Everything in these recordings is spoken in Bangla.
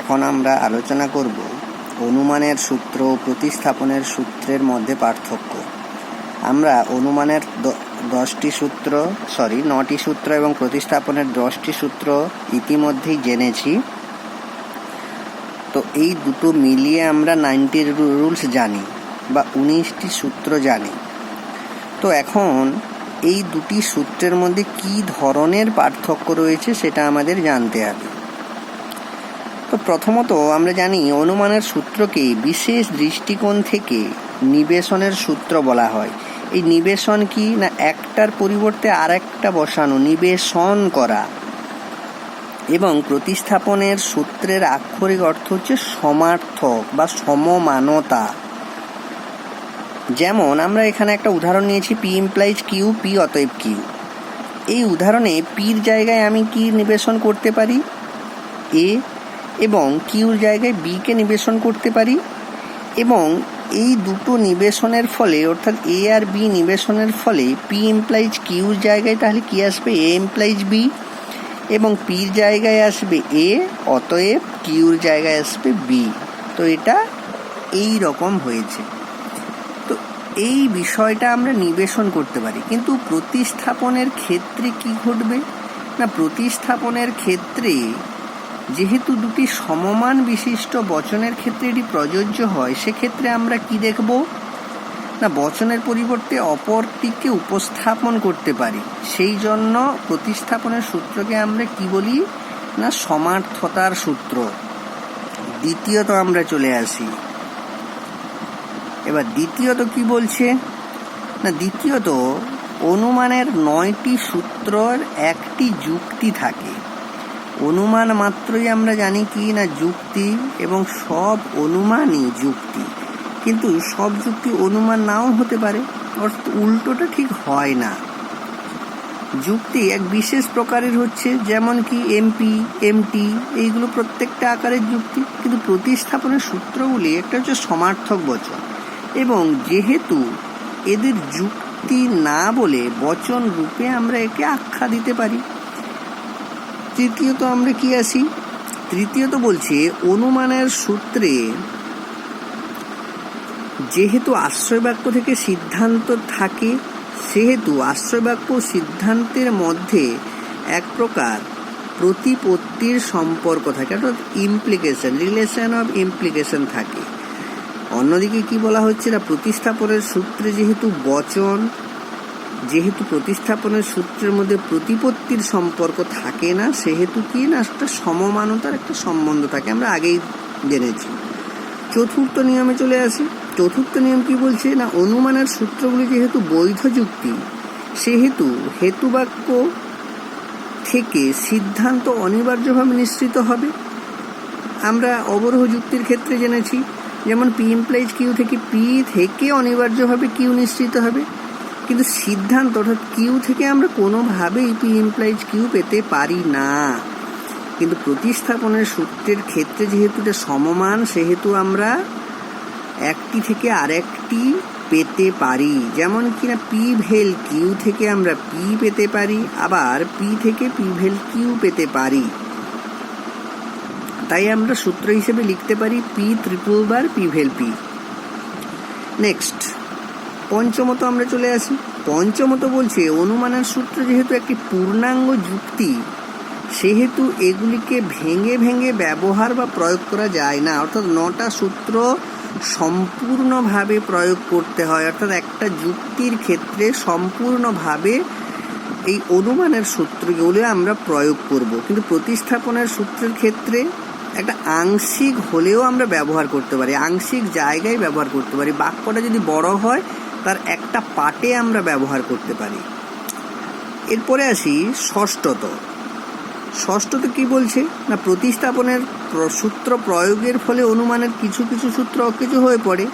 এখন আমরা আলোচনা করব অনুমানের সূত্র ও প্রতিস্থাপনের সূত্রের মধ্যে পার্থক্য। আমরা অনুমানের দশটি সূত্র সরি নটি সূত্র এবং প্রতিস্থাপনের দশটি সূত্র ইতিমধ্যেই জেনেছি। তো এই দুটো মিলিয়ে আমরা নাইনটি রুলস জানি বা উনিশটি সূত্র জানি। তো এখন এই দুটি সূত্রের মধ্যে কি ধরনের পার্থক্য রয়েছে সেটা আমাদের জানতে হবে। তো প্রথমত আমরা জানি অনুমানের সূত্রকে বিশেষ দৃষ্টিকোণ থেকে নিবেশনের সূত্র বলা হয়। এই নিবেশন কি না একটার পরিবর্তে আরেকটা বসানো, নিবেশন করা? এবং প্রতিস্থাপনের সূত্রের আক্ষরিক অর্থ হচ্ছে সমার্থক বা সমমানতা। যেমন আমরা এখানে একটা উদাহরণ নিয়েছি পি ইমপ্লাইজ কিউ পি অতএব কিউ এই উদাহরণে পির জায়গায় আমি কি নিবেশন করতে পারি? এ এবং কিউর জায়গায় বিকে নিবেশন করতে পারি? এবং এই দুটো নিবেশনের ফলে, অর্থাৎ এ আর বি নিবেশনের ফলে পি এমপ্লাইজ কিউর জায়গায়, তাহলে কি আসবে? এ এমপ্লাইজ বি এবং পির জায়গায় আসবে এ অতএব কিউর জায়গায় আসবে বি তো এটা এই রকম হয়েছে। তো এই বিষয়টা আমরা নিবেশন করতে পারি। কিন্তু প্রতিস্থাপনের ক্ষেত্রে কি ঘটবে? না, প্রতিস্থাপনের ক্ষেত্রে যেহেতু দুটি সমমান বিশিষ্ট বচনের ক্ষেত্রে এটি প্রযোজ্য হয়, সেক্ষেত্রে আমরা কি দেখব? না, বচনের পরিবর্তে অপরটিকে উপস্থাপন করতে পারি। সেই জন্য প্রতিস্থাপনের সূত্রকে আমরা কি বলি? না, সমার্থতার সূত্র। দ্বিতীয়ত আমরা চলে আসি। এবার দ্বিতীয়ত কি বলছে? না, দ্বিতীয়ত অনুমানের নয়টি সূত্রর একটি যুক্তি থাকে। অনুমান মাত্রই আমরা জানি কি না যুক্তি, এবং সব অনুমানই যুক্তি। কিন্তু সব যুক্তি অনুমান নাও হতে পারে, অর্থাৎ উল্টোটা ঠিক হয় না। যুক্তি এক বিশেষ প্রকারের হচ্ছে, যেমন কি এমপি এমটি এইগুলো প্রত্যেকটা আকারের যুক্তি, কিন্তু প্রতিস্থাপনের সূত্রগুলি একটা হচ্ছে সমার্থক বচন। এবং যেহেতু এদের যুক্তি না বলে বচন রূপে আমরা একে আখ্যা দিতে পারি তৃতীয়ত আমরা কি আসি তৃতীয়ত বলছে, অনুমানের সূত্রে যেহেতু আশ্রয় বাক্য থেকে সিদ্ধান্ত থাকে, সেহেতু আশ্রয় বাক্য সিদ্ধান্তের মধ্যে এক প্রকার প্রতিপত্তির সম্পর্ক থাকে, অর্থাৎ ইমপ্লিকেশন রিলেশন অফ ইমপ্লিকেশন থাকে। অন্যদিকে কি বলা হচ্ছে না, প্রতিস্থাপনের সূত্রে যেহেতু বচন যেহেতু প্রতিস্থাপনের সূত্রের মধ্যে প্রতিপত্তির সম্পর্ক থাকে না, সেহেতু কি না একটা সমমানতার একটা সম্বন্ধ থাকে, আমরা আগেই জেনেছি। চতুর্থ নিয়মে চলে আসি। চতুর্থ নিয়ম কি বলছে? না, অনুমানের সূত্রগুলি যেহেতু বৈধ যুক্তি, সেহেতু হেতুবাক্য থেকে সিদ্ধান্ত অনিবার্যভাবে নিশ্চিত হবে। আমরা অবরোহ যুক্তির ক্ষেত্রে জেনেছি, যেমন পি ইমপ্লাইজ কিউ থেকে পি থেকে অনিবার্যভাবে কিউ নিশ্চিত হবে। কিন্তু সিদ্ধান্ত অর্থাৎ কিউ থেকে আমরা কোনোভাবেই পি ইমপ্লাইজ কিউ পেতে পারি না। কিন্তু প্রতিস্থাপনের সূত্রের ক্ষেত্রে যেহেতু এটা সমমান, সেহেতু আমরা একটি থেকে আরেকটি পেতে পারি। যেমন কিনা পি ভেল কিউ থেকে আমরা পি পেতে পারি, আবার পি থেকে পি ভেল কিউ পেতে পারি। তাই আমরা সূত্র হিসেবে লিখতে পারি P triple bar P vel P next পঞ্চমত আমরা চলে আসি। পঞ্চমত বলছে, অনুমানের সূত্র যেহেতু একটি পূর্ণাঙ্গ যুক্তি, সেহেতু এগুলিকে ভেঙে ভেঙে ব্যবহার বা প্রয়োগ করা যায় না। অর্থাৎ নটা সূত্র সম্পূর্ণভাবে প্রয়োগ করতে হয়। অর্থাৎ একটা যুক্তির ক্ষেত্রে সম্পূর্ণভাবে এই অনুমানের সূত্রগুলো আমরা প্রয়োগ করব। কিন্তু প্রতিস্থাপনের সূত্রের ক্ষেত্রে একটা আংশিক হলেও আমরা ব্যবহার করতে পারি, আংশিক জায়গায় ব্যবহার করতে পারি। বাক্যটা যদি বড় হয় তার একটা পাটে আমরা ব্যবহার করতে পারি। এরপরে আসি ষষ্ঠত। ষষ্ঠত কি বলছে? না, প্রতিস্থাপনের সূত্র প্রয়োগের ফলে অনুমানের কিছু কিছু সূত্র অকেজো হয়ে পড়ে।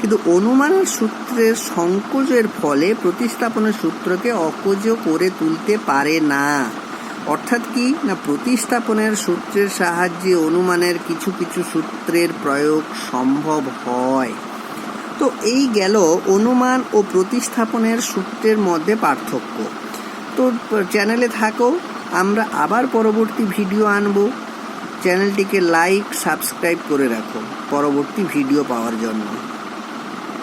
কিন্তু অনুমানের সূত্রের সংকোচের ফলে প্রতিস্থাপনের সূত্রকে অকোজ করে তুলতে পারে না। অর্থাৎ কি? না, প্রতিস্থাপনের সূত্রের সাহায্যে অনুমানের কিছু কিছু সূত্রের প্রয়োগ সম্ভব হয়। তো এই গেল অনুমান ও প্রতিস্থাপনের সূত্রের মধ্যে পার্থক্য। তো চ্যানেলে থাকো, আমরা আবার পরবর্তী ভিডিও আনব। চ্যানেলটিকে লাইক, সাবস্ক্রাইব করে রাখো পরবর্তী ভিডিও পাওয়ার জন্য।